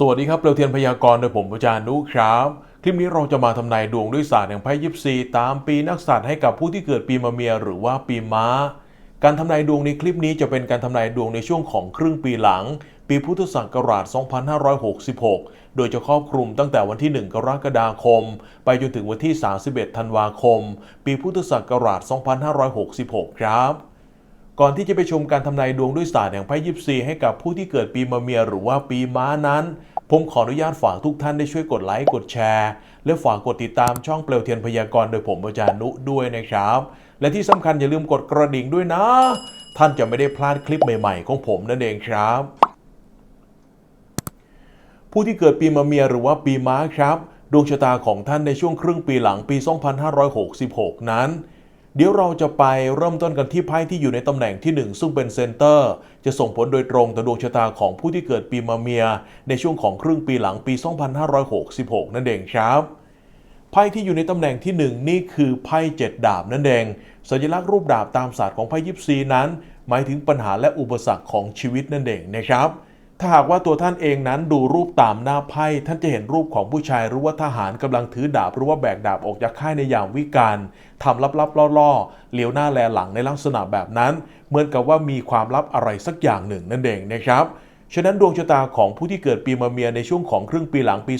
สวัสดีครับเปลวเทียนพยากรณ์โดยผมอาจารย์นุครับ คลิปนี้เราจะมาทำนายดวงด้วยศาสตร์แห่งไพ่ยิปซีตามปีนักษัตริย์ให้กับผู้ที่เกิดปีมะเมียหรือว่าปีม้า การทำนายดวงในคลิปนี้จะเป็นการทำนายดวงในช่วงของครึ่งปีหลัง ปีพุทธศักราช 2566 โดยจะครอบคลุมตั้งแต่วันที่ 1 กรกฎาคม ไปจนถึงวันที่ 31 ธันวาคม ปีพุทธศักราช 2566 ครับ ก่อนที่จะไปชมการทำนายดวงด้วยศาสตร์แห่งไพ่ยิปซีให้กับผู้ที่เกิดปีมะเมียหรือว่าปีม้านั้น ผมขออนุญาตฝากทุกท่านได้ช่วยกดไลค์กดแชร์ และฝากกดติดตามช่องเปลวเทียนพยากรณ์โดยผมอาจารย์นุด้วยนะครับ และที่สำคัญอย่าลืมกดกระดิ่งด้วยนะ ท่านจะไม่ได้พลาดคลิปใหม่ ๆ ของผมนั่นเองครับ ผู้ที่เกิดปีมะเมียหรือว่าปีม้าครับ ดวงชะตาของท่านในช่วงครึ่งปีหลังปี 2566 นั้น เดี๋ยวเราจะไปเริ่มต้นกันที่ไพ่ที่อยู่ในตำแหน่งที่ 1 ซึ่งเป็นเซนเตอร์ จะส่งผลโดยตรงต่อดวงชะตาของผู้ที่เกิดปีมะเมีย ในช่วงของครึ่งปีหลังปี 2566 นั่นเองครับไพ่ที่อยู่ในตำแหน่งที่ 1 นี่คือไพ่เจ็ดดาบนั่นเองสัญลักษณ์รูปดาบตามศาสตร์ของไพ่ยิปซีนั้น หมายถึงปัญหาและอุปสรรคของชีวิตนั่นเองนะครับ ถ้าหากว่าตัวท่านเองนั้นดูรูปตามหน้าไพ่ท่านจะเห็นรูปของผู้ชายหรือว่าทหารกำลังถือดาบหรือว่าแบกดาบออกจากค่ายในยามวิกาลทำลับๆล่อๆเหลียวหน้าแลหลังในลักษณะแบบนั้น เหมือนกับว่ามีความลับอะไรสักอย่างหนึ่งนั่นเองนะครับฉะนั้นดวงชะตาของผู้ที่เกิดปีมะเมียในช่วงของครึ่งปีหลังปี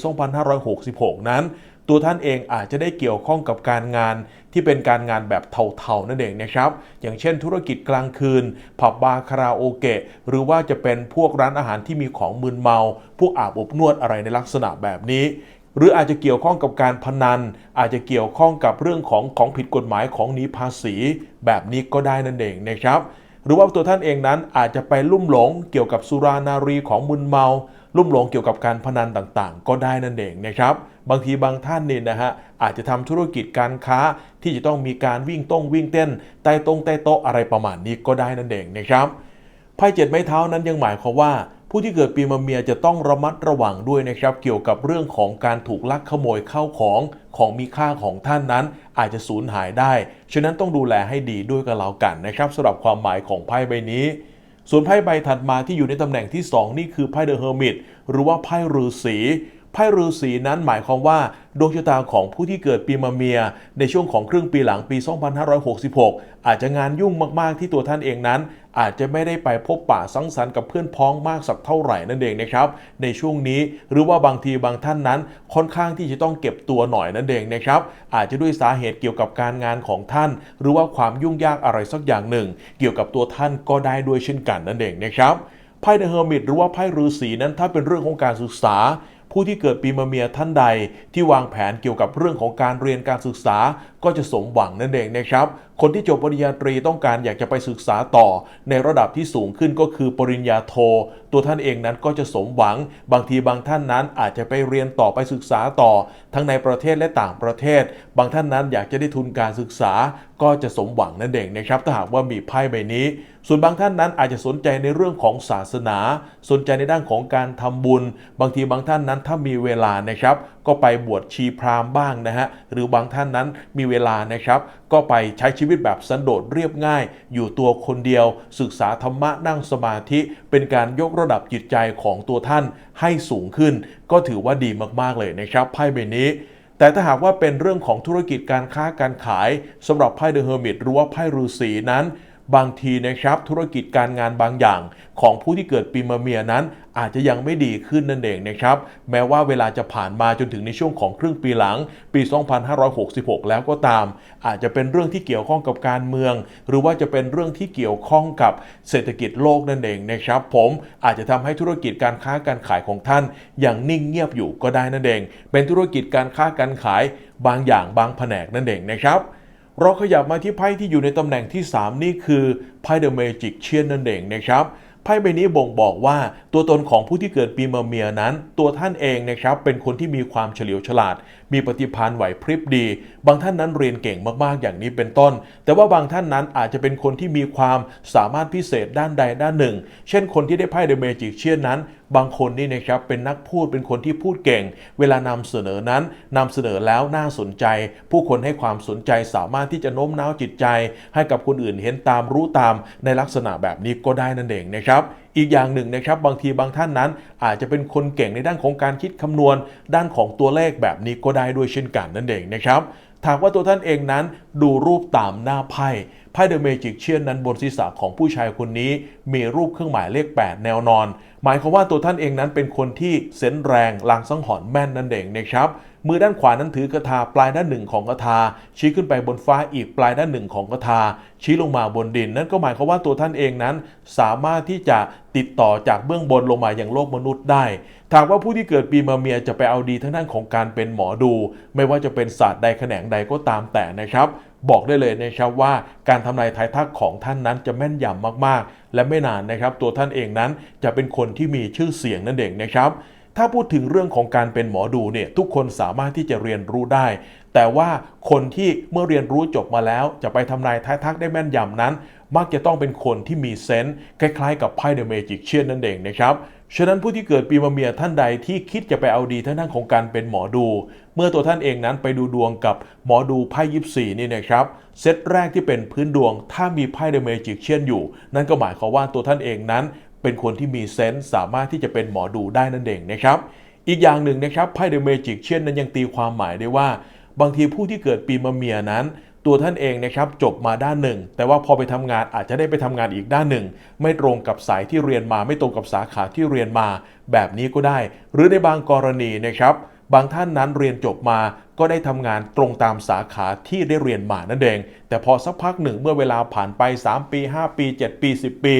2566 นั้น ตัวท่านเองอาจจะได้เกี่ยวข้องกับการงานที่เป็นการงานแบบเทาๆนั่นเองนะครับ อย่างเช่นธุรกิจกลางคืน ผับบาร์คาราโอเกะ หรือว่าจะเป็นพวกร้านอาหารที่มีของมึนเมา พวกอาบอบนวดอะไรในลักษณะแบบนี้หรืออาจจะเกี่ยวข้องกับการพนัน อาจจะเกี่ยวข้องกับเรื่องของของผิดกฎหมายของหนีภาษี แบบนี้ก็ได้นั่นเองนะครับ หรือว่าตัวท่านเองนั้นอาจจะไปลุ่มหลงเกี่ยวกับสุรานารีของมึนเมา ลุ่มหลงเกี่ยวกับการพนันต่างๆ ก็ได้นั่นเองนะครับ บางทีบางท่านเนี่ยนะฮะอาจจะทำธุรกิจการค้าที่จะต้องมีการวิ่งต้องวิ่งเต้นใต้ตรงใต้โต๊ะอะไรประมาณนี้ก็ได้นั่นเองนะครับไพ่เจ็ดไม้เท้านั้นยังหมายความว่า ผู้ที่เกิดปีมะเมียจะต้องระมัดระวังด้วยนะครับ เกี่ยวกับเรื่องของการถูกลักขโมยเข้าของของมีค่าของท่านนั้น อาจจะสูญหายได้ฉะนั้นต้องดูแลให้ดีด้วยกันแล้วกันนะครับสำหรับความหมายของไพ่ใบนี้ ส่วนไพ่ใบถัดมาที่อยู่ในตำแหน่งที่ 2 นี่คือไพ่เดอะเฮอร์มิตหรือว่าไพ่ฤาษี ไพ่ฤาษีนั้นหมายความว่าดวงชะตาของผู้ที่เกิดปีมะเมีย ในช่วงของครึ่งปีหลังปี 2566 อาจจะงานยุ่งมาก ๆ ที่ตัวท่านเองนั้น อาจจะไม่ได้ไปพบปะสังสรรค์กับเพื่อนพ้องมากสักเท่าไหร่นั่นเองนะครับ ในช่วงนี้หรือว่าบางทีบางท่านนั้นค่อนข้างที่จะต้องเก็บตัวหน่อยนั่นเองนะครับ อาจจะด้วยสาเหตุเกี่ยวกับการงานของท่าน หรือว่าความยุ่งยากอะไรสักอย่างหนึ่ง เกี่ยวกับตัวท่านก็ได้ด้วยเช่นกันนั่นเองนะครับไพ่เดอะเฮอร์มิตหรือว่าไพ่ฤาษีนั้นถ้าเป็นเรื่องของการศึกษา ผู้ที่เกิดปีมะเมียท่านใดที่วางแผนเกี่ยวกับเรื่องของการเรียนการศึกษาก็จะสมหวังนั่นเองนะครับ คนที่จบปริญญาตรีต้องการอยากจะไปศึกษาต่อ ในระดับที่สูงขึ้นก็คือปริญญาโท ตัวท่านเองนั้นก็จะสมหวัง บางทีบางท่านนั้นอาจจะไปเรียนต่อไปศึกษาต่อ ทั้งในประเทศและต่างประเทศ บางท่านนั้นอยากจะได้ทุนการศึกษา ก็จะสมหวังนั่นเองนะครับถ้าหากว่ามีไพ่ใบนี้ ส่วนบางท่านนั้นอาจจะสนใจในเรื่องของศาสนา สนใจในด้านของการทำบุญ บางทีบางท่านนั้นถ้ามีเวลานะครับ ก็ไปบวชชีพราหมณ์บ้างนะฮะหรือบางท่านนั้นมีเวลานะครับ ก็ไปใช้ชีวิตแบบสันโดษเรียบง่าย อยู่ตัวคนเดียว ศึกษาธรรมะนั่งสมาธิ เป็นการยกระดับจิตใจของตัวท่านให้สูงขึ้น ก็ถือว่าดีมากๆเลยนะครับไพ่ใบนี้แต่ถ้าหากว่าเป็นเรื่องของธุรกิจการค้าการขายสำหรับไพ่เดอะเฮอร์มิตหรือว่าไพ่ฤาษีนั้น บางทีนะครับธุรกิจการงานบางอย่าง ของผู้ที่เกิดปีมะเมียนั้น อาจจะยังไม่ดีขึ้นนั่นเองนะครับ แม้ว่าเวลาจะผ่านมาจนถึงในช่วงของครึ่งปีหลัง ปี 2566 แล้วก็ตาม อาจจะเป็นเรื่องที่เกี่ยวข้องกับการเมือง หรือว่าจะเป็นเรื่องที่เกี่ยวข้องกับเศรษฐกิจโลกนั่นเองนะครับ ผมอาจจะทำให้ธุรกิจการค้าการขายของท่านอย่างนิ่งเงียบอยู่ก็ได้นั่นเอง เป็นธุรกิจการค้าการขายบางอย่างบางแผนกนั่นเองนะครับ เราขยับมาที่ไพ่ที่อยู่ในตำแหน่งที่ 3 นี่คือไพ่เดอะเมจิกเชียนนั่นเองนะครับไพ่ใบนี้บ่งบอกว่าตัวตนของผู้ที่เกิดปีมะเมียนั้น ตัวท่านเองนะครับเป็นคนที่มีความเฉลียวฉลาด มีปฏิภาณไหวพริบดี บางท่านนั้นเรียนเก่งมากๆ อย่างนี้เป็นต้น แต่ว่าบางท่านนั้นอาจจะเป็นคนที่มีความสามารถพิเศษด้านใดด้านหนึ่ง เช่นคนที่ได้ไพ่เดอะเมจิกเชียนนั้นบางคนนี่นะครับเป็นนักพูดเป็นคนที่พูดเก่ง เวลานำเสนอนั้นนำเสนอแล้วน่าสนใจ ผู้คนให้ความสนใจสามารถที่จะโน้มน้าวจิตใจ ให้กับคนอื่นเห็นตามรู้ตามในลักษณะแบบนี้ก็ได้นั่นเองนะครับอีกอย่างหนึ่งนะครับบางทีบางท่านนั้นอาจจะเป็นคนเก่งในด้านของการคิดคำนวณ ด้านของตัวเลขแบบนี้ก็ได้ด้วยเช่นกันนั่นเองนะครับ ถามว่าตัวท่านเองนั้นดูรูปตามหน้าไพ่ไพ่เดอะเมจิกเชียนนั้นบนศีรษะของผู้ชายคนนี้ มีรูปเครื่องหมายเลข 8 แนวนอน หมายความว่าตัวท่านเองนั้นเป็นคนที่เซนส์แรงลางสังหรณ์แม่นนั่นเองนะครับ มือด้านขวานั้นถือกระทาปลายด้านหนึ่งของกระทา ชี้ขึ้นไปบนฟ้าอีกปลายด้านหนึ่งของกระทา ชี้ลงมาบนดิน นั่นก็หมายความว่าตัวท่านเองนั้น สามารถที่จะติดต่อจากเบื้องบนลงมาอย่างโลกมนุษย์ได้ถามว่าผู้ที่เกิดปีมะเมียจะไปเอาดีทั้งด้านของการเป็นหมอดู ไม่ว่าจะเป็นศาสตร์ใดแขนงใดก็ตามแต่นะครับ บอกได้เลยนะครับว่าการทำนายทายทักของท่านนั้นจะแม่นยำมากๆ และไม่นานนะครับ ตัวท่านเองนั้นจะเป็นคนที่มีชื่อเสียงนั่นเองนะครับ ถ้าพูดถึงเรื่องของการเป็นหมอดูเนี่ยทุกคนสามารถที่จะเรียนรู้ได้ แต่ว่าคนที่เมื่อเรียนรู้จบมาแล้ว จะไปทำนายทายทักได้แม่นยำนั้น มักจะต้องเป็นคนที่มีเซนส์คล้ายๆ กับไพ่เดอะเมจิกเชียนนั่นเองนะครับฉะนั้นผู้ที่เกิดปีมะเมียท่านใดที่คิดจะไปเอาดีท่านด้านของการเป็นหมอดู เมื่อตัวท่านเองนั้นไปดูดวงกับหมอดูไพ่ยิปซีนี่นะครับเซตแรกที่เป็นพื้นดวงถ้ามีไพ่เดอะเมจิกเชียนอยู่ นั่นก็หมายความว่าตัวท่านเองนั้น เป็นคนที่มีเซนส์สามารถที่จะเป็นหมอดูได้นั่นเองนะครับ อีกอย่างหนึ่งนะครับไพ่เดอะเมจิกเชียนนั้นยังตีความหมายได้ว่า บางทีผู้ที่เกิดปีมะเมียนั้น ตัวท่านเองนะครับจบมาด้านหนึ่ง แต่ว่าพอไปทำงานอาจจะได้ไปทำงานอีกด้านหนึ่ง ไม่ตรงกับสายที่เรียนมาไม่ตรงกับสาขาที่เรียนมา แบบนี้ก็ได้ หรือในบางกรณีนะครับบางท่านนั้นเรียนจบมาก็ได้ทำงานตรงตามสาขาที่ได้เรียนมานั่นเอง แต่พอสักพักหนึ่งเมื่อเวลาผ่านไป 3 ปี 5 ปี 7 ปี 10 ปี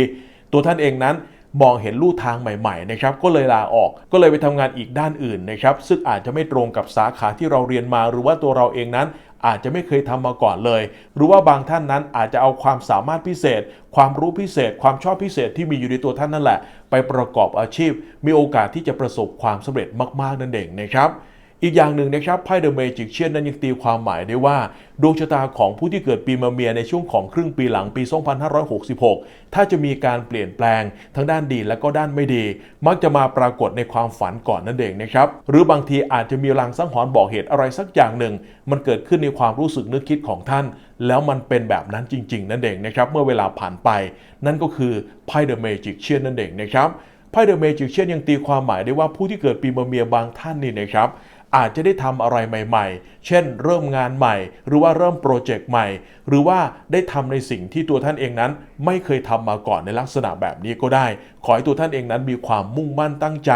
ตัวท่านเองนั้นมองเห็นลู่ทางใหม่ๆนะครับก็เลยลาออกก็เลยไปทำงานอีกด้านอื่นนะครับซึ่งอาจจะไม่ตรงกับสาขาที่เราเรียนมาหรือว่าตัวเราเองนั้น อาจจะไม่เคยทำมาก่อนเลย หรือว่าบางท่านนั้นอาจจะเอาความสามารถพิเศษ ความรู้พิเศษ ความชอบพิเศษที่มีอยู่ในตัวท่านนั่นแหละ ไปประกอบอาชีพ มีโอกาสที่จะประสบความสำเร็จมากๆนั่นเองนะครับ อีกอย่างหนึ่งนะครับไพ่เดอะเมจิกเชียนนั้นยังตีความหมายได้ว่า ดวงชะตาของผู้ที่เกิดปีมะเมียในช่วงของครึ่งปีหลังปี 2566 ถ้าจะมีการเปลี่ยนแปลงทั้งด้านดีและก็ด้านไม่ดี มักจะมาปรากฏในความฝันก่อนนั่นเองนะครับ หรือบางทีอาจจะมีลางสังหรณ์บอกเหตุอะไรสักอย่างหนึ่ง มันเกิดขึ้นในความรู้สึกนึกคิดของท่าน แล้วมันเป็นแบบนั้นจริง ๆ นั่นเองนะครับเมื่อเวลาผ่านไป นั่นก็คือไพ่เดอะเมจิกเชียนนั่นเองนะครับไพ่เดอะเมจิกเชียนยังตีความหมายได้ว่าผู้ที่เกิดปีมะเมียบางท่านนี่นะครับ อาจจะได้ทำอะไรใหม่ ๆ เช่น เริ่มงานใหม่ หรือว่าเริ่มโปรเจกต์ใหม่ หรือว่าได้ทำในสิ่งที่ตัวท่านเองนั้น ไม่เคยทำมาก่อนในลักษณะแบบนี้ก็ได้ ขอให้ตัวท่านเองนั้นมีความมุ่งมั่นตั้งใจ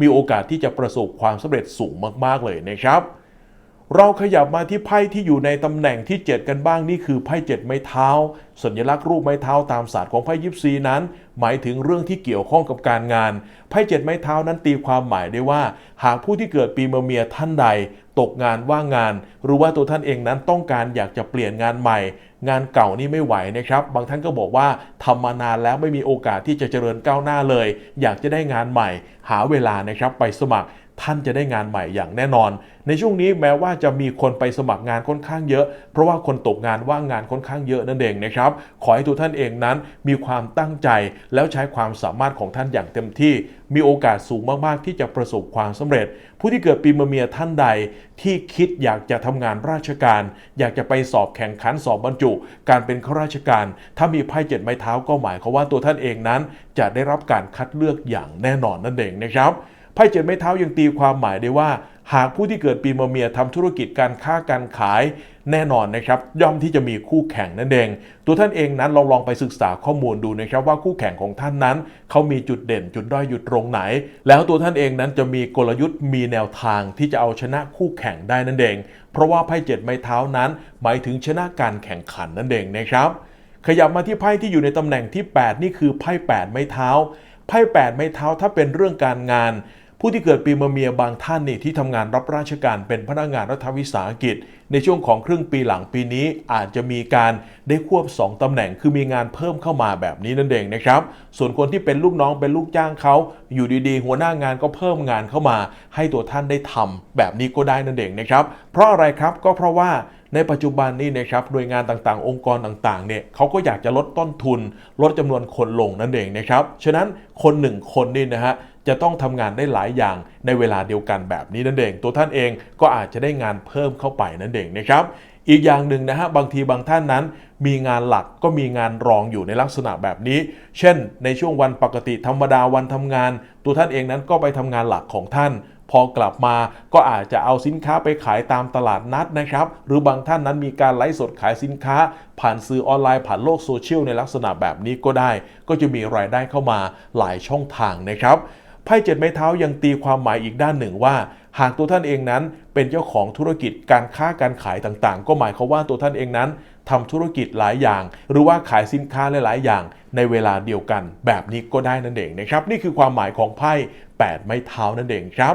มีโอกาสที่จะประสบความสำเร็จสูงมากๆเลยนะครับ เราขยับมาที่ไพ่ที่อยู่ในตำแหน่งที่ 7 กันบ้างนี่คือไพ่7ไม้เท้า สัญลักษณ์รูปไม้เท้าตามศาสตร์ของไพ่ยิปซีนั้น หมายถึงเรื่องที่เกี่ยวข้องกับการงานไพ่7ไม้เท้านั้นตีความหมายได้ว่า หากผู้ที่เกิดปีมะเมียท่านใด ตกงานว่างงาน หรือว่าตัวท่านเองนั้นต้องการอยากจะเปลี่ยนงานใหม่ งานเก่านี่ไม่ไหวนะครับ บางท่านก็บอกว่าทำมานานแล้วไม่มีโอกาสที่จะเจริญก้าวหน้าเลย อยากจะได้งานใหม่ หาเวลานะครับไปสมัคร ท่านจะได้งานใหม่อย่างแน่นอน ในช่วงนี้แม้ว่าจะมีคนไปสมัครงานค่อนข้างเยอะ เพราะว่าคนตกงานว่างงานค่อนข้างเยอะนั่นเองนะครับ ขอให้ตัวท่านเองนั้นมีความตั้งใจแล้วใช้ความสามารถของท่านอย่างเต็มที่ มีโอกาสสูงมากๆ ที่จะประสบความสำเร็จ ผู้ที่เกิดปีมะเมียท่านใด ที่คิดอยากจะทำงานราชการ อยากจะไปสอบแข่งขันสอบบรรจุ การเป็นข้าราชการ ถ้ามีไพ่เจ็ดไม้เท้าก็หมายความว่าตัวท่านเองนั้น จะได้รับการคัดเลือกอย่างแน่นอนนั่นเองนะครับ ไพ่เจ็ดไม้เท้ายังตีความหมายได้ว่า หากผู้ที่เกิดปีมะเมียทำธุรกิจการค้าการขายแน่นอนนะครับ ย่อมที่จะมีคู่แข่งนั่นเอง ตัวท่านเองนั้นลองลองไปศึกษาข้อมูลดูนะครับว่าคู่แข่งของท่านนั้นเขามีจุดเด่นจุดด้อยอยู่ตรงไหน แล้วตัวท่านเองนั้นจะมีกลยุทธ์มีแนวทางที่จะเอาชนะคู่แข่งได้นั่นเอง เพราะว่าไพ่เจ็ดไม้เท้านั้น หมายถึงชนะการแข่งขันนั่นเองนะครับขยับมาที่ไพ่ที่อยู่ในตำแหน่งที่ 8 นี่คือไพ่8ไม้เท้า ไพ่8ไม้เท้าถ้าเป็นเรื่องการงาน ผู้ที่เกิดปีมะเมียบางท่านนี่ที่ทำงานรับราชการเป็นพนักงานรัฐวิสาหกิจ ในช่วงของครึ่งปีหลังปีนี้อาจจะมีการได้ควบ 2ตำแหน่งคือมีงานเพิ่มเข้ามาแบบนี้นั่นเองนะครับ ส่วนคนที่เป็นลูกน้องเป็นลูกจ้างเขาอยู่ดีๆ หัวหน้างานก็เพิ่มงานเข้ามา ให้ตัวท่านได้ทำแบบนี้ก็ได้นั่นเองนะครับ เพราะอะไรครับก็เพราะว่า ในปัจจุบันนี่นะครับหน่วยงานต่างๆ องค์กรต่างๆเนี่ยเขาก็อยากจะลดต้นทุน ลดจำนวนคนลงนั่นเองนะครับฉะนั้นคนหนึ่งคนนี่นะฮะจะต้องทำงานได้หลายอย่างในเวลาเดียวกันแบบนี้นั่นเอง ตัวท่านเองก็อาจจะได้งานเพิ่มเข้าไปนั่นเองนะครับอีกอย่างหนึ่งนะฮะบางทีบางท่านนั้น มีงานหลักก็มีงานรองอยู่ในลักษณะแบบนี้ เช่น ในช่วงวันปกติธรรมดาวันทำงาน ตัวท่านเองนั้นก็ไปทำงานหลักของท่าน พอกลับมาก็อาจจะเอาสินค้าไปขายตามตลาดนัดนะครับ หรือบางท่านนั้นมีการไลฟ์สดขายสินค้า ผ่านสื่อออนไลน์ผ่านโลกโซเชียลในลักษณะแบบนี้ก็ได้ ก็จะมีรายได้เข้ามาหลายช่องทางนะครับไพ่เจ็ดไม้เท้ายังตีความหมายอีกด้านหนึ่งว่า หากตัวท่านเองนั้นเป็นเจ้าของธุรกิจการค้าการขายต่างๆ ก็หมายความว่าตัวท่านเองนั้นทำธุรกิจหลายอย่าง หรือว่าขายสินค้าหลายๆ อย่างในเวลาเดียวกัน แบบนี้ก็ได้นั่นเองนะครับ นี่คือความหมายของไพ่8ไม้เท้านั่นเองครับ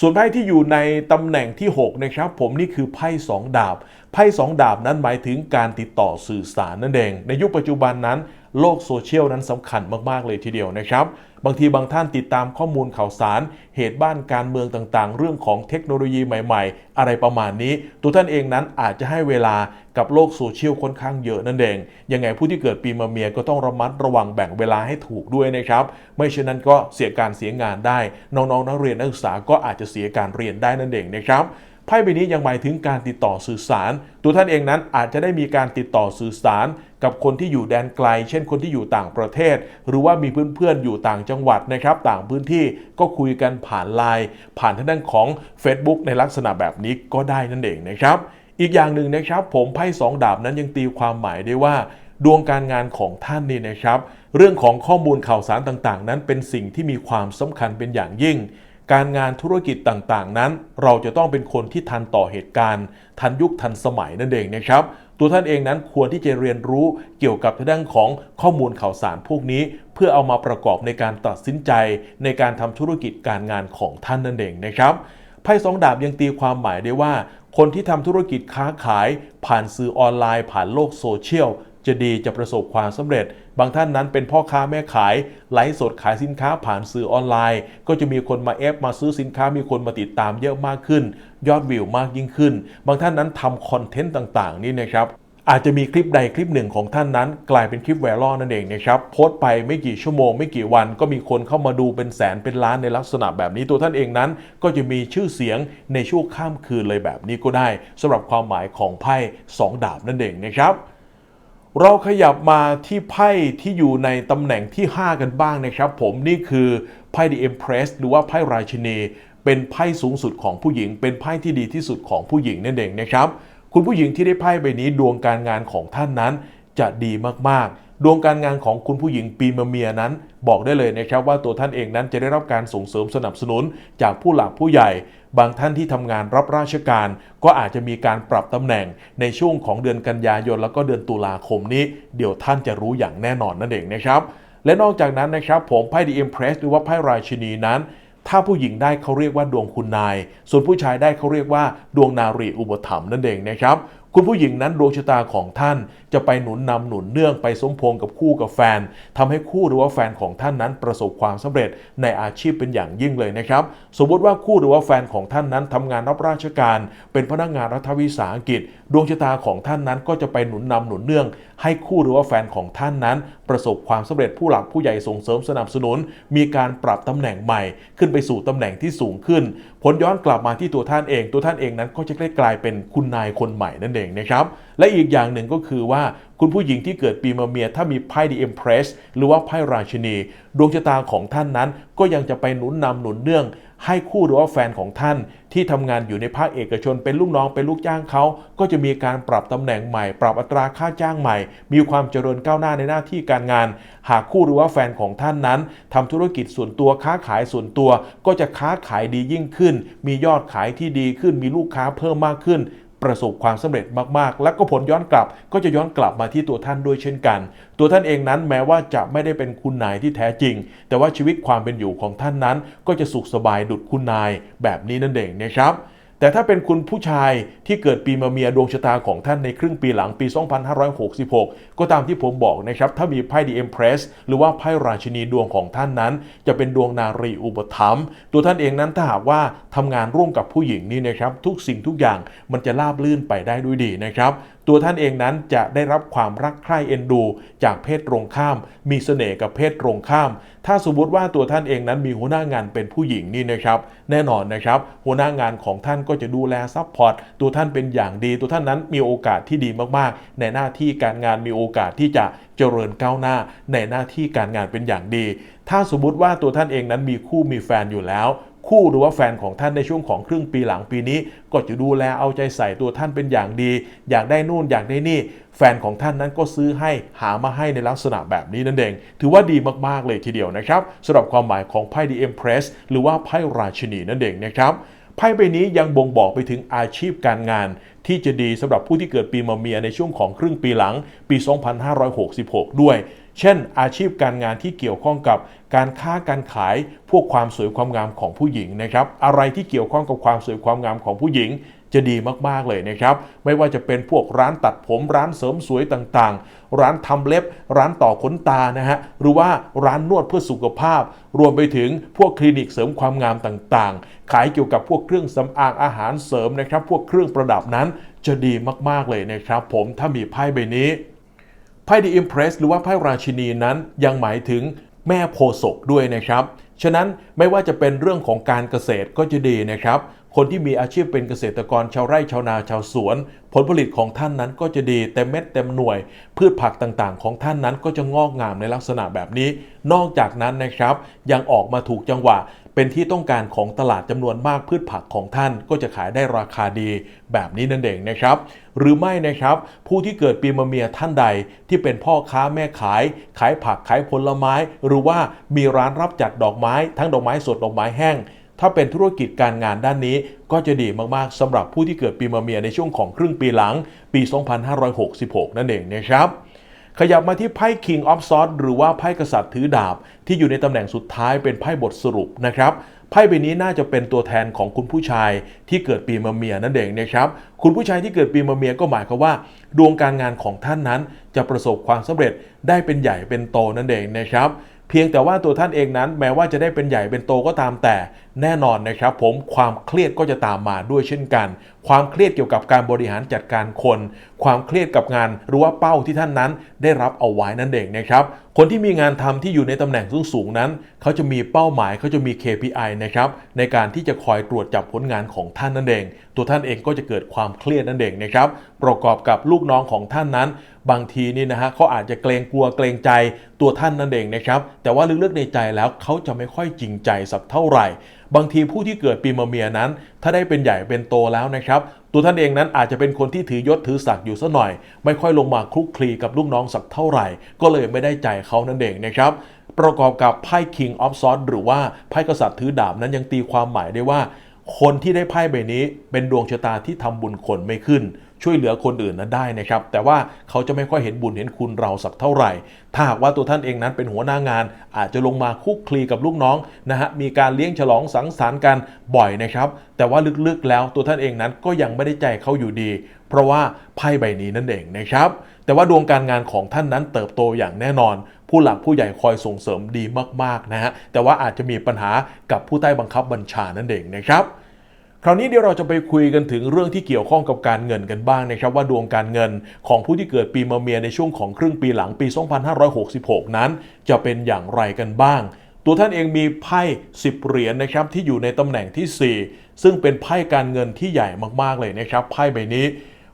ส่วนไพ่ที่อยู่ในตำแหน่งที่ 6 นะครับ ผมนี่คือไพ่2ดาบ ไพ่2ดาบนั้นหมายถึงการติดต่อสื่อสารนั่นเอง ในยุคปัจจุบันนั้น โลกโซเชียลนั้นสำคัญมาก ๆ เลยทีเดียวนะครับ บางทีบางท่านติดตามข้อมูลข่าวสาร เหตุบ้านการเมืองต่างๆ เรื่องของเทคโนโลยีใหม่ ๆ อะไรประมาณนี้ ตัวท่านเองนั้นอาจจะให้เวลากับโลกโซเชียลค่อนข้างเยอะนั่นเอง ยังไงผู้ที่เกิดปีมะเมียก็ต้องระมัดระวังแบ่งเวลาให้ถูกด้วยนะครับ ไม่เช่นนั้นก็เสียการเสียงานได้ น้องๆนักเรียนนักศึกษาก็อาจจะเสียการเรียนได้นั่นเองนะครับ ไพ่ใบนี้ยังหมายถึงการติดต่อสื่อสาร ตัวท่านเองนั้นอาจจะได้มีการติดต่อสื่อสาร กับคนที่อยู่แดนไกล เช่นคนที่อยู่ต่างประเทศ หรือว่ามีเพื่อนๆอยู่ต่างจังหวัดนะครับ ต่างพื้นที่ก็คุยกันผ่านไลน์ผ่านทางด้านของ Facebook ในลักษณะแบบนี้ก็ได้นั่นเองนะครับ อีกอย่างหนึ่งนะครับ ผมไพ่สองดาบนั้นยังตีความหมายได้ว่าดวงการงานของท่านนี่นะครับ เรื่องของข้อมูลข่าวสารต่างๆ นั้นเป็นสิ่งที่มีความสำคัญเป็นอย่างยิ่ง การงานธุรกิจต่างๆ นั้น เราจะต้องเป็นคนที่ทันต่อเหตุการณ์ ทันยุคทันสมัยนั่นเองนะครับ ตัวท่านเองนั้นควรที่จะเรียนรู้เกี่ยวกับเรื่องของข้อมูลข่าวสารพวกนี้ เพื่อเอามาประกอบในการตัดสินใจ ในการทำธุรกิจการงานของท่านนั่นเองนะครับไพ่สองดาบยังตีความหมายได้ว่า คนที่ทำธุรกิจค้าขาย ผ่านสื่อออนไลน์ ผ่านโลกโซเชียล จะดีจะประสบความสำเร็จ บางท่านนั้นเป็นพ่อค้าแม่ขายไลฟ์สดขายสินค้าผ่านสื่อออนไลน์ ก็จะมีคนมาเอฟมาซื้อสินค้ามีคนมาติดตามเยอะมากขึ้น ยอดวิวมากยิ่งขึ้น บางท่านนั้นทำคอนเทนต์ต่างๆ นี่นะครับอาจจะมีคลิปใดคลิปหนึ่งของท่านนั้น กลายเป็นคลิปไวรัลนั่นเองนะครับโพสต์ไปไม่กี่ชั่วโมง ไม่กี่วันก็มีคนเข้ามาดูเป็นแสนเป็นล้านในลักษณะแบบนี้ตัวท่านเองนั้น ก็จะมีชื่อเสียงในช่วงข้ามคืนเลยแบบนี้ก็ได้สำหรับความหมายของไพ่สองดาบนั่นเองนะครับ เราขยับมาที่ไพ่ที่อยู่ในตำแหน่งที่ 5 กันบ้างนะครับ ผมนี่คือไพ่ The Empress หรือว่าไพ่ราชินี เป็นไพ่สูงสุดของผู้หญิง เป็นไพ่ที่ดีที่สุดของผู้หญิงนั่นเองนะครับ คุณผู้หญิงที่ได้ไพ่ใบนี้ดวงการงานของท่านนั้น จะดีมากๆ ดวงการงานของคุณผู้หญิงปีมะเมียนั้น บอกได้เลยนะครับว่าตัวท่านเองนั้นจะได้รับการส่งเสริมสนับสนุนจากผู้หลักผู้ใหญ่ บางท่านที่ทำงานรับราชการ ก็อาจจะมีการปรับตำแหน่งในช่วงของเดือนกันยายนแล้วก็เดือนตุลาคมนี้ เดี๋ยวท่านจะรู้อย่างแน่นอนนั่นเองนะครับ และนอกจากนั้นนะครับผมไพ่ The Empress หรือว่าไพ่ราชินีนั้นถ้าผู้หญิงได้เขาเรียกว่าดวงคุณนาย ส่วนผู้ชายได้เขาเรียกว่า ดวงนารีอุปถัมภ์นั่นเองนะครับ คุณผู้หญิงนั้นดวงชะตาของท่านจะไปหนุนนำหนุนเนื่องไปสมพงกับคู่กับแฟนทำให้คู่หรือว่าแฟนของท่านนั้นประสบความสำเร็จในอาชีพเป็นอย่างยิ่งเลยนะครับ สมมติว่าคู่หรือว่าแฟนของท่านนั้นทำงานรับราชการ เป็นพนักงานรัฐวิสาหกิจ ดวงชะตาของท่านนั้นก็จะไปหนุนนำหนุนเนื่องให้คู่หรือว่าแฟนของท่านนั้น ประสบความสำเร็จผู้หลักผู้ใหญ่ส่งเสริมสนับสนุน มีการปรับตำแหน่งใหม่ ขึ้นไปสู่ตำแหน่งที่สูงขึ้น ผลย้อนกลับมาที่ตัวท่านเอง ตัวท่านเองนั้นก็จะได้กลายเป็นคุณนายคนใหม่นั่นเองนะครับและอีกอย่างหนึ่งก็คือว่าคุณผู้หญิงที่เกิดปีมะเมียถ้ามีไพ่ The Empress หรือว่าไพ่ราชินี ดวงชะตาของท่านนั้นก็ยังจะไปหนุนนำหนุนเนื่อง ให้คู่หรือว่าแฟนของท่าน ที่ทำงานอยู่ในภาคเอกชน เป็นลูกน้องเป็นลูกจ้างเขาก็จะมีการปรับตำแหน่งใหม่ ปรับอัตราค่าจ้างใหม่ มีความเจริญก้าวหน้าในหน้าที่การงาน หากคู่หรือว่าแฟนของท่านนั้นทำธุรกิจส่วนตัวค้าขายส่วนตัว ก็จะค้าขายดียิ่งขึ้น มียอดขายที่ดีขึ้น มีลูกค้าเพิ่มมากขึ้น ประสบความสำเร็จมากๆ และก็ผลย้อนกลับก็จะย้อนกลับมาที่ตัวท่านด้วยเช่นกัน ตัวท่านเองนั้นแม้ว่าจะไม่ได้เป็นคุณนายที่แท้จริง แต่ว่าชีวิตความเป็นอยู่ของท่านนั้น ก็จะสุขสบายดุดคุณนายแบบนี้นั่นเองนะครับ แต่ถ้าเป็นคุณผู้ชายที่เกิดปีมะเมียดวงชะตาของท่านในครึ่งปีหลังปี 2566 ก็ตามที่ผมบอกนะครับ ถ้ามีไพ่ดีเอ็มเพรสหรือว่าไพ่ราชินีดวงของท่านนั้น จะเป็นดวงนารีอุปถัมภ์ตัวท่านเองนั้นถ้าหากว่าทำงานร่วมกับผู้หญิงนี่นะครับ ทุกสิ่งทุกอย่างมันจะราบลื่นไปได้ด้วยดีนะครับ ตัวท่านเองนั้นจะได้รับความรักใคร่เอ็นดู จากเพศตรงข้าม มีเสน่ห์กับเพศตรงข้าม ถ้าสมมติว่าตัวท่านเองนั้นมีหัวหน้างานเป็นผู้หญิงนี่นะครับ แน่นอนนะครับ หัวหน้างานของท่านก็จะดูแลซัพพอร์ตตัวท่านเป็นอย่างดี ตัวท่านนั้นมีโอกาสที่ดีมากๆ ในหน้าที่การงานมีโอกาสที่จะเจริญก้าวหน้า ในหน้าที่การงานเป็นอย่างดี ถ้าสมมติว่าตัวท่านเองนั้นมีคู่มีแฟนอยู่แล้ว คู่หรือว่าแฟนของท่านในช่วงของครึ่งปีหลังปีนี้ ก็จะดูแลเอาใจใส่ตัวท่านเป็นอย่างดี อยากได้นู่นอยากได้นี่ แฟนของท่านนั้นก็ซื้อให้หามาให้ในลักษณะแบบนี้นั่นเอง ถือว่าดีมากๆเลยทีเดียวนะครับสำหรับความหมายของไพ่ดีเอ็มเพรสหรือว่าไพ่ราชินีนั่นเองนะครับไพ่ใบนี้ยังบ่งบอกไปถึงอาชีพการงาน ที่จะดีสำหรับผู้ที่เกิดปีมะเมียในช่วงของครึ่งปีหลังปี 2566 ด้วย เช่น อาชีพการงานที่เกี่ยวข้องกับการค้าการขายพวกความสวยความงามของผู้หญิงนะครับ อะไรที่เกี่ยวข้องกับความสวยความงามของผู้หญิงจะดีมาก ๆ เลยนะครับ ไม่ว่าจะเป็นพวกร้านตัดผมร้านเสริมสวยต่างๆ ร้านทำเล็บ ร้านต่อขนตานะฮะ หรือว่าร้านนวดเพื่อสุขภาพ รวมไปถึงพวกคลินิกเสริมความงามต่างๆ ขายเกี่ยวกับพวกเครื่องสำอางอาหารเสริมนะครับ พวกเครื่องประดับนั้นจะดีมาก ๆ เลยนะครับ ผมถ้ามีไพ่ใบนี้ ไพ่ดีอิมเพรสหรือว่าไพ่ราชินีนั้นยังหมายถึงแม่โพศกด้วยนะครับ ฉะนั้นไม่ว่าจะเป็นเรื่องของการเกษตรก็จะดีนะครับ คนที่มีอาชีพเป็นเกษตรกรชาวไร่ชาวนาชาวสวน ผลผลิตของท่านนั้นก็จะดีเต็มเม็ดเต็มหน่วย พืชผักต่างๆ ของท่านนั้นก็จะงอกงามในลักษณะแบบนี้ นอกจากนั้นนะครับ ยังออกมาถูกจังหวะ เป็นที่ต้องการของตลาดจำนวนมากพืชผักของท่านก็จะขายได้ราคาดีแบบนี้นั่นเองนะครับ หรือไม่นะครับ ผู้ที่เกิดปีมะเมียท่านใดที่เป็นพ่อค้าแม่ขาย ขายผักขายผลไม้ หรือว่ามีร้านรับจัดดอกไม้ ทั้งดอกไม้สดดอกไม้แห้งถ้าเป็นธุรกิจการงานด้านนี้ก็จะดีมาก ๆสำหรับผู้ที่เกิดปีมะเมียในช่วงของครึ่งปีหลังปี 2566 นั่นเองนะครับ ขยับมาที่ไพ่ King of Swords หรือว่าไพ่กษัตริย์ถือดาบ ที่อยู่ในตำแหน่งสุดท้ายเป็นไพ่บทสรุปนะครับไพ่ใบนี้น่าจะเป็นตัวแทนของคุณผู้ชายที่เกิดปีมะเมียนั่นเองนะครับ คุณผู้ชายที่เกิดปีมะเมียก็หมายความว่า ดวงการงานของท่านนั้นจะประสบความสำเร็จได้เป็นใหญ่เป็นโตนั่นเองนะครับ พียงแต่ว่าตัวท่านเองนั้นแม้ว่าจะได้เป็นใหญ่เป็นโตก็ตามแต่แน่นอนนะครับ ผมความเครียดก็จะตามมาด้วยเช่นกัน ความเครียดเกี่ยวกับการบริหารจัดการคน ความเครียดกับงานหรือว่าเป้าที่ท่านนั้นได้รับเอาไว้นั่นเองนะครับคนที่มีงานทำที่อยู่ในตำแหน่งสูงสูงๆนั้น เขาจะมีเป้าหมายเขาจะมี KPI นะครับในการที่จะคอยตรวจจับผลงานของท่านนั่นเอง ตัวท่านเองก็จะเกิดความเครียดนั่นเองนะครับประกอบกับลูกน้องของท่านนั้น บางทีนี่นะฮะเขาอาจจะเกรงกลัวเกรงใจตัวท่านนั่นเองนะครับ แต่ว่าลึกๆในใจแล้วเขาจะไม่ค่อยจริงใจสักเท่าไหร่ บางทีผู้ที่เกิดปีมะเมียนั้น ถ้าได้เป็นใหญ่เป็นโตแล้วนะครับ ตัวท่านเองนั้นอาจจะเป็นคนที่ถือยศถือศักดิ์อยู่ซะหน่อย ไม่ค่อยลงมาคลุกคลีกับลูกน้องสักเท่าไหร่ ก็เลยไม่ได้ใจเขานั่นเองนะครับประกอบกับไพ่ King of Swords หรือว่าไพ่กษัตริย์ถือดาบนั้นยังตีความหมายได้ว่า คนที่ได้ไพ่ใบนี้เป็นดวงชะตาที่ทำบุญคนไม่ขึ้น ช่วยเหลือคนอื่นนั้นได้นะครับ แต่ว่าเขาจะไม่ค่อยเห็นบุญเห็นคุณเราสักเท่าไหร่ ถ้าหากว่าตัวท่านเองนั้นเป็นหัวหน้างาน อาจจะลงมาคุกคลีกับลูกน้องนะฮะมีการเลี้ยงฉลองสังสรรค์กันบ่อยนะครับ แต่ว่าลึกๆแล้วตัวท่านเองนั้นก็ยังไม่ได้ใจเขาอยู่ดี เพราะว่าไพ่ใบนี้นั่นเองนะครับ แต่ว่าดวงการงานของท่านนั้นเติบโตอย่างแน่นอนผู้หลักผู้ใหญ่คอยส่งเสริมดีมากๆนะฮะแต่ว่าอาจจะมีปัญหากับผู้ใต้บังคับบัญชานั่นเองนะครับ คราวนี้เดี๋ยวเราจะไปคุยกันถึงเรื่องที่เกี่ยวข้องกับการเงินกันบ้างนะครับว่าดวงการเงินของผู้ที่เกิดปีมะเมียในช่วงของครึ่งปีหลังปี 2566 นั้น จะเป็นอย่างไรกันบ้าง ตัวท่านเองมีไพ่ 10 เหรียญนะครับที่อยู่ในตำแหน่งที่ 4 ซึ่งเป็นไพ่การเงินที่ใหญ่มากๆเลยนะครับไพ่ใบนี้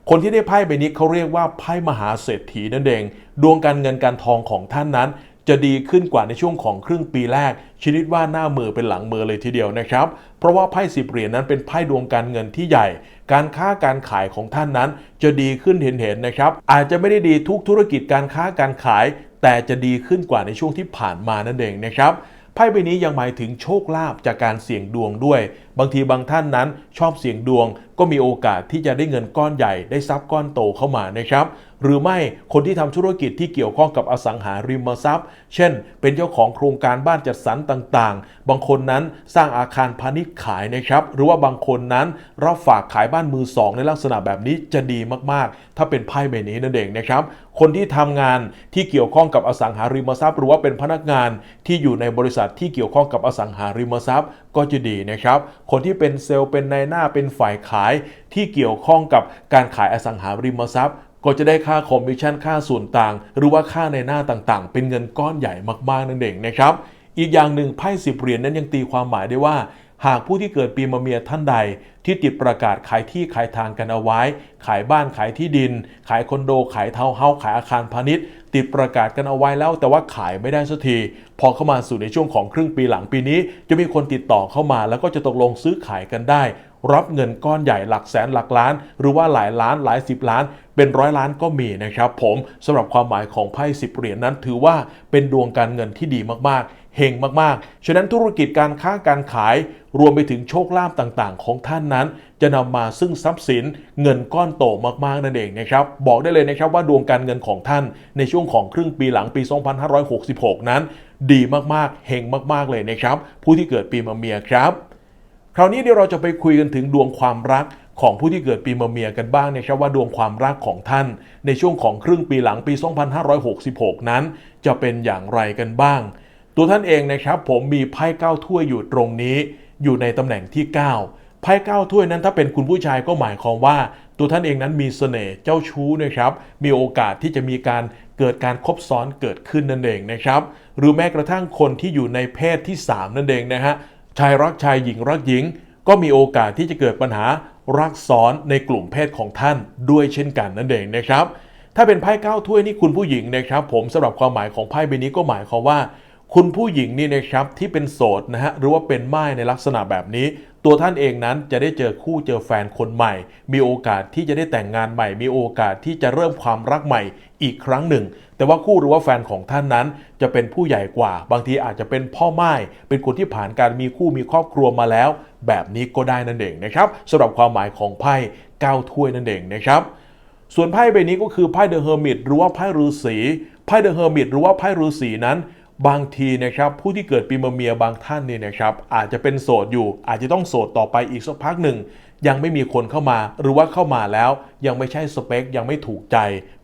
คนที่ได้ไพ่ใบนี้เขาเรียกว่าไพ่มหาเศรษฐีนั่นเอง ดวงการเงินการทองของท่านนั้น จะดีขึ้นกว่าในช่วงของครึ่งปีแรกชนิดว่าหน้ามือเป็นหลังมือเลยทีเดียวนะครับ เพราะว่าไพ่สิบเหรียญนั้นเป็นไพ่ดวงการเงินที่ใหญ่ การค้าการขายของท่านนั้น จะดีขึ้นเห็นๆนะครับ อาจจะไม่ได้ดีทุกธุรกิจการค้าการขาย แต่จะดีขึ้นกว่าในช่วงที่ผ่านมานั่นเองนะครับไพ่ใบนี้ยังหมายถึงโชคลาภจากการเสี่ยงดวงด้วย บางทีบางท่านนั้นชอบเสี่ยงดวง ก็มีโอกาสที่จะได้เงินก้อนใหญ่ได้ทรัพย์ก้อนโตเข้ามานะครับ หรือไม่คนที่ทำธุรกิจที่เกี่ยวข้องกับอสังหาริมทรัพย์ เช่น เป็นเจ้าของโครงการบ้านจัดสรรต่างๆ บางคนนั้นสร้างอาคารพาณิชย์ขายนะครับ หรือว่าบางคนนั้นรับฝากขายบ้านมือสองในลักษณะแบบนี้จะดีมากๆ ถ้าเป็นไพ่ใบนี้นั่นเองนะครับ คนที่ทำงานที่เกี่ยวข้องกับอสังหาริมทรัพย์ หรือว่าเป็นพนักงานที่อยู่ในบริษัทที่เกี่ยวข้องกับอสังหาริมทรัพย์ ก็จะดีนะครับ คนที่เป็นเซลล์เป็นนายหน้าเป็นฝ่ายขายที่เกี่ยวข้องกับการขายอสังหาริมทรัพย์ ก็จะได้ค่าคอมมิชชั่นค่าส่วนต่าง หรือว่าค่าในหน้าต่างๆ เป็นเงินก้อนใหญ่มากๆนั่นเองนะครับ อีกอย่างหนึ่งไพ่สิบเหรียญนั้นยังตีความหมายได้ว่า หากผู้ที่เกิดปีมะเมียท่านใด ที่ติดประกาศขายที่ขายทางกันเอาไว้ ขายบ้านขายที่ดิน ขายคอนโด ขายเทาวน์เฮาส์ขายอาคารพาณิชย์ ติดประกาศกันเอาไว้แล้ว แต่ว่าขายไม่ได้สักทีพอเข้ามาสู่ในช่วงของครึ่งปีหลังปีนี้ จะมีคนติดต่อเข้ามาแล้วก็จะตกลงซื้อขายกันได้ รับเงินก้อนใหญ่หลักแสนหลักล้าน หรือว่าหลายล้านหลายสิบล้าน เป็นร้อยล้านก็มีนะครับผมสำหรับความหมายของไพ่สิบเหรียญนั้น ถือว่าเป็นดวงการเงินที่ดีมากๆเฮงมากๆ ฉะนั้นธุรกิจการค้าการขาย รวมไปถึงโชคลาภต่างๆ ของท่านนั้น จะนำมาซึ่งทรัพย์สินเงินก้อนโตมากๆนั่นเองนะครับบอกได้เลยนะครับว่าดวงการเงินของท่านในช่วงของครึ่งปีหลังปี 2566 นั้น ดีมากๆเฮงมากๆเลยนะครับผู้ที่เกิดปีมะเมียครับ คราวนี้เดี๋ยวเราจะไปคุยกันถึงดวงความรักของผู้ที่เกิดปีมะเมียกันบ้างนะครับว่าดวงความรักของท่าน ในช่วงของครึ่งปีหลังปี 2566 นั้น จะเป็นอย่างไรกันบ้าง ตัวท่านเองนะครับผมมีไพ่เก้าถ้วยอยู่ตรงนี้ อยู่ในตำแหน่งที่ 9ไพ่เก้าถ้วยนั้นถ้าเป็นคุณผู้ชายก็หมายความว่า ตัวท่านเองนั้นมีเสน่ห์เจ้าชู้นะครับมีโอกาสที่จะมีการเกิดการคบซ้อนเกิดขึ้นนั่นเองนะครับหรือแม้กระทั่งคนที่อยู่ในเพศที่ 3 นั่นเองนะฮะ ชายรักชายหญิงรักหญิง ก็มีโอกาสที่จะเกิดปัญหารักซ้อนในกลุ่มเพศของท่านด้วยเช่นกันนั่นเองนะครับ ถ้าเป็นไพ่เก้าถ้วยนี่คุณผู้หญิงนะครับ ผมสำหรับความหมายของไพ่ใบนี้ก็หมายความว่า คุณผู้หญิงนี่นะครับที่เป็นโสดนะฮะหรือว่าเป็นไม่ายในลักษณะแบบนี้ ตัวท่านเองนั้นจะได้เจอคู่เจอแฟนคนใหม่ มีโอกาสที่จะได้แต่งงานใหม่ มีโอกาสที่จะเริ่มความรักใหม่อีกครั้งหนึ่ง แต่ว่าคู่หรือว่าแฟนของท่านนั้นจะเป็นผู้ใหญ่กว่า บางทีอาจจะเป็นพ่อไม้เป็นคนที่ผ่านการมีคู่มีครอบครัวมาแล้ว แบบนี้ก็ได้นั่นเองนะครับสำหรับความหมายของไพ่เก้าถ้วยนั่นเองนะครับส่วนไพ่ใบนี้ก็คือไพ่เดอะเฮอร์มิตหรือว่าไพ่ฤาษีไพ่เดอะเฮอร์มิตหรือว่าไพ่ฤาษีนั้นบางทีนะครับผู้ที่เกิดปีมะเมียบางท่านเนี่ยนะครับอาจจะเป็นโสดอยู่ อาจจะต้องโสดต่อไปอีกสักพักหนึ่ง ยังไม่มีคนเข้ามา หรือว่าเข้ามาแล้วยังไม่ใช่สเปค ยังไม่ถูกใจ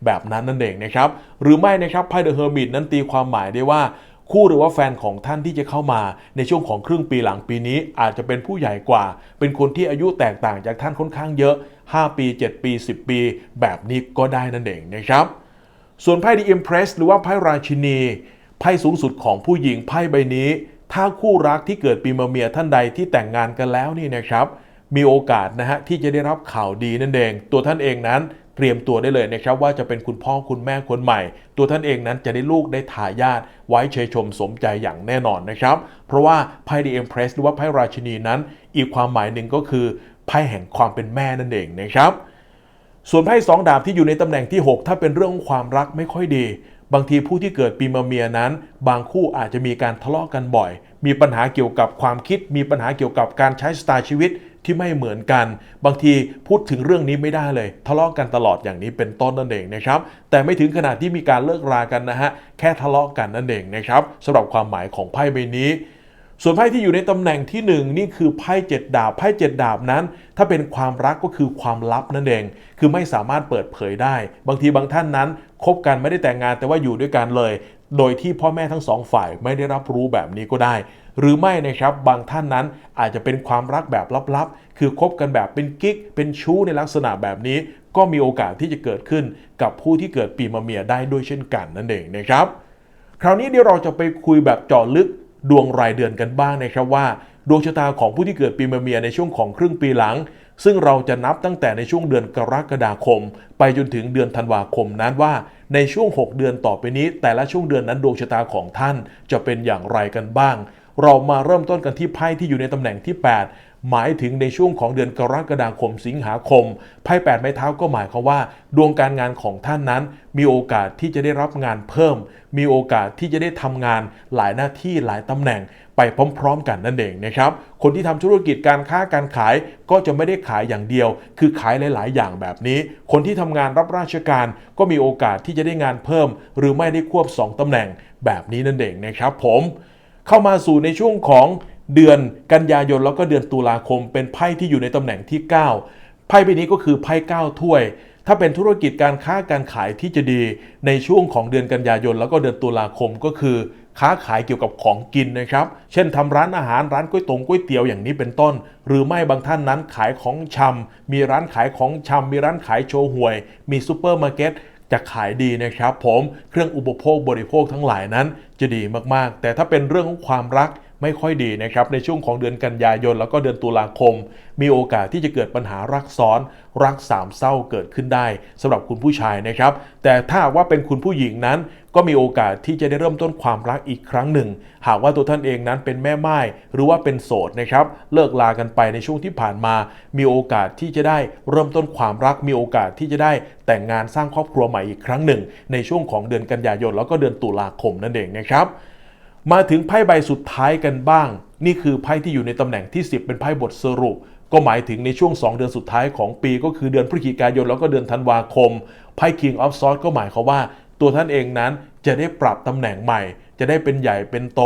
แบบนั้นนั่นเองนะครับหรือไม่นะครับไพ่เดอะเฮอร์มิตนั้นตีความหมายได้ว่าคู่หรือว่าแฟนของท่านที่จะเข้ามาในช่วงของครึ่งปีหลังปีนี้อาจจะเป็นผู้ใหญ่กว่า เป็นคนที่อายุแตกต่างจากท่านค่อนข้างเยอะ 5 ปี 7 ปี 10 ปี แบบนี้ก็ได้นั่นเองนะครับ ส่วนไพ่ The Empress หรือว่าไพ่ราชินีไพ่สูงสุดของผู้หญิงไพ่ใบนี้ ถ้าคู่รักที่เกิดปีมะเมียท่านใดที่แต่งงานกันแล้วนี่นะครับ มีโอกาสนะฮะที่จะได้รับข่าวดีนั่นเอง ตัวท่านเองนั้นเตรียมตัวได้เลยนะครับว่าจะเป็นคุณพ่อคุณแม่คนใหม่ ตัวท่านเองนั้นจะได้ลูกได้ทายาทไว้เชยชมสมใจอย่างแน่นอนนะครับ เพราะว่าไพ่ The Empress หรือว่าไพ่ราชินีนั้น อีกความหมายหนึ่งก็คือไพ่แห่งความเป็นแม่นั่นเองนะครับ ส่วนไพ่สองดาบที่อยู่ในตำแหน่งที่ 6 ถ้าเป็นเรื่องของความรักไม่ค่อยดี บางทีผู้ที่เกิดปีมะเมียนั้น บางคู่อาจจะมีการทะเลาะกันบ่อย มีปัญหาเกี่ยวกับความคิด มีปัญหาเกี่ยวกับการใช้สไตล์ชีวิต ที่ไม่เหมือนกัน บางทีพูดถึงเรื่องนี้ไม่ได้เลย ทะเลาะกันตลอดอย่างนี้เป็นต้นนั่นเองนะครับ แต่ไม่ถึงขนาดที่มีการเลิกรากันนะฮะ แค่ทะเลาะกันนั่นเองนะครับสำหรับความหมายของไพ่ใบนี้ส่วนไพ่ที่อยู่ในตำแหน่งที่ 1 นี่คือไพ่เจ็ดดาบไพ่เจ็ดดาบนั้น ถ้าเป็นความรักก็คือความลับนั่นเอง คือไม่สามารถเปิดเผยได้ บางทีบางท่านนั้นคบกันไม่ได้แต่งงานแต่ว่าอยู่ด้วยกันเลย โดยที่พ่อแม่ทั้งสองฝ่ายไม่ได้รับรู้แบบนี้ก็ได้ หรือไม่นะครับบางท่านนั้นอาจจะเป็นความรักแบบลับๆ คือคบกันแบบเป็นกิ๊ก เป็นชู้ในลักษณะแบบนี้ ก็มีโอกาสที่จะเกิดขึ้นกับผู้ที่เกิดปีมะเมียได้ด้วยเช่นกันนั่นเองนะครับ คราวนี้เดี๋ยวเราจะไปคุยแบบเจาะลึกดวงรายเดือนกันบ้างนะครับว่า ดวงชะตาของผู้ที่เกิดปีมะเมียในช่วงของครึ่งปีหลัง ซึ่งเราจะนับตั้งแต่ในช่วงเดือนกรกฎาคม ไปจนถึงเดือนธันวาคมนั้นว่า ในช่วง 6 เดือนต่อไปนี้ แต่ละช่วงเดือนนั้นดวงชะตาของท่านจะเป็นอย่างไรกันบ้าง เรามาเริ่มต้นกันที่ไพ่ที่อยู่ในตำแหน่งที่ 8 หมายถึงในช่วงของเดือนกรกฎาคมสิงหาคมไพ่แปดไม้เท้าก็หมายความว่า ดวงการงานของท่านนั้น มีโอกาสที่จะได้รับงานเพิ่ม มีโอกาสที่จะได้ทำงานหลายหน้าที่หลายตำแหน่งไปพร้อม ๆ กันนั่นเองนะครับ คนที่ทำธุรกิจการค้าการขายก็จะไม่ได้ขายอย่างเดียว คือขายหลาย ๆ อย่างแบบนี้ คนที่ทำงานรับราชการก็มีโอกาสที่จะได้งานเพิ่ม หรือไม่ได้ควบ 2ตำแหน่งแบบนี้นั่นเองนะครับ ผม เข้ามาสู่ในช่วงของ เดือนกันยายนแล้วก็เดือนตุลาคม เป็นไพ่ที่อยู่ในตำแหน่งที่ 9 ไพ่ใบนี้ก็คือไพ่9ถ้วย ถ้าเป็นธุรกิจการค้าการขายที่จะดีในช่วงของเดือนกันยายนแล้วก็เดือนตุลาคมก็คือค้าขายเกี่ยวกับของกินนะครับ เช่นทำร้านอาหารร้านก๋วยตงก๋วยเตี๋ยวอย่างนี้เป็นต้น หรือไม่บางท่านนั้นขายของชำมีร้านขายของชำมีร้านขายโชห่วย มีซูเปอร์มาร์เก็ตจะขายดีนะครับ ผม เครื่องอุปโภคบริโภคทั้งหลายนั้นจะดีมากๆ แต่ถ้าเป็นเรื่องของความรัก ไม่ค่อยดีนะครับในช่วงของเดือนกันยายน แล้วก็เดือนตุลาคม มีโอกาสที่จะเกิดปัญหารักซ้อนรักสามเศร้าเกิดขึ้นได้สำหรับคุณผู้ชายนะครับ แต่ถ้าว่าเป็นคุณผู้หญิงนั้นก็มีโอกาสที่จะได้เริ่มต้นความรักอีกครั้งหนึ่ง หากว่าตัวท่านเองนั้นเป็นแม่ไม้หรือว่าเป็นโสดนะครับ เลิกลากันไปในช่วงที่ผ่านมา มีโอกาสที่จะได้เริ่มต้นความรัก มีโอกาสที่จะได้แต่งงานสร้างครอบครัวใหม่อีกครั้งหนึ่ง ในช่วงของเดือนกันยายนแล้วก็เดือนตุลาคมนั่นเองนะครับ มาถึงไพ่ใบสุดท้ายกันบ้าง นี่คือไพ่ที่อยู่ในตำแหน่งที่ 10 เป็นไพ่บทสรุป ก็หมายถึงในช่วง 2 เดือนสุดท้ายของปี ก็คือเดือนพฤศจิกายนแล้วก็เดือนธันวาคมไพ่ King of Swords ก็หมายความว่า ตัวท่านเองนั้นจะได้ปรับตำแหน่งใหม่ จะได้เป็นใหญ่เป็นโต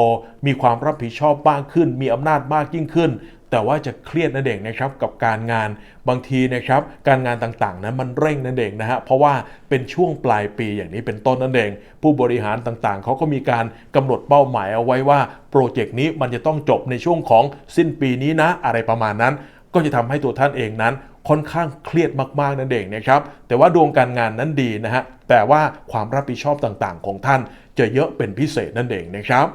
มีความรับผิดชอบมากขึ้น มีอำนาจมากยิ่งขึ้น แต่ว่าจะเครียดนั่นเองนะครับกับการงานบางทีนะครับการงานต่างๆนั้นมันเร่งนั่นเองนะฮะเพราะว่าเป็นช่วงปลายปีอย่างนี้เป็นต้นนั่นเอง ผู้บริหารต่างๆ เขาก็มีการกำหนดเป้าหมายเอาไว้ว่าโปรเจกต์นี้มันจะต้องจบในช่วงของสิ้นปีนี้นะอะไรประมาณนั้น ก็จะทำให้ตัวท่านเองนั้นค่อนข้างเครียดมากๆนั่นเองนะครับ แต่ว่าดวงการงานนั้นดีนะฮะ แต่ว่าความรับผิดชอบต่างๆ ของท่านจะเยอะเป็นพิเศษนั่นเองนะครับ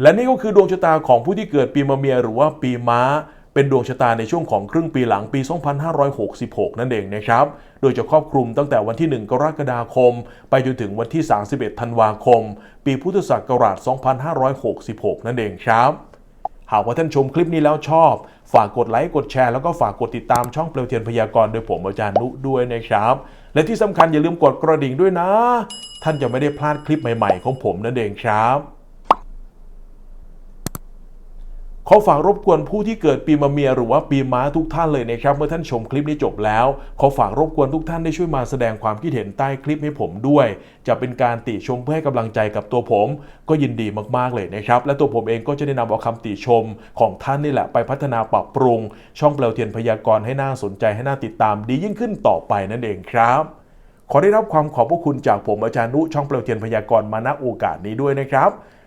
และนี่ก็คือดวงชะตาของผู้ที่เกิดปีมะเมียหรือว่าปีม้า เป็นดวงชะตาในช่วงของครึ่งปีหลังปี 2566 นั่นเองนะครับ โดยจะครอบคลุมตั้งแต่วันที่ 1 กรกฎาคม ไปจนถึงวันที่ 31 ธันวาคม ปีพุทธศักราช 2566 นั่นเองครับ หากว่าท่านชมคลิปนี้แล้วชอบ ฝากกดไลค์ กดแชร์ แล้วก็ฝากกดติดตามช่องเปลวเทียนพยากรณ์โดยผมอาจารย์นุด้วยนะครับ และที่สำคัญอย่าลืมกดกระดิ่งด้วยนะ ท่านจะไม่ได้พลาดคลิปใหม่ ๆ ของผมนั่นเองครับ ขอฝากรบกวนผู้ที่เกิดปีมะเมียหรือว่าปีม้าทุกท่านเลยนะครับ เมื่อท่านชมคลิปนี้จบแล้ว ขอฝากรบกวนทุกท่านได้ช่วยมาแสดงความคิดเห็นใต้คลิปให้ผมด้วย จะเป็นการติชมเพื่อให้กำลังใจกับตัวผม ก็ยินดีมากๆเลยนะครับ และตัวผมเองก็จะได้นำเอาคำติชมของท่านนี่แหละไปพัฒนาปรับปรุง ช่องเปลวเทียนพยากรณ์ให้น่าสนใจให้น่าติดตามดียิ่งขึ้นต่อไปนั่นเองครับขอได้รับความขอบพระคุณจากผมอาจารย์นุช่องเปลวเทียนพยากรณ์มาณโอกาสนี้ด้วยนะครับ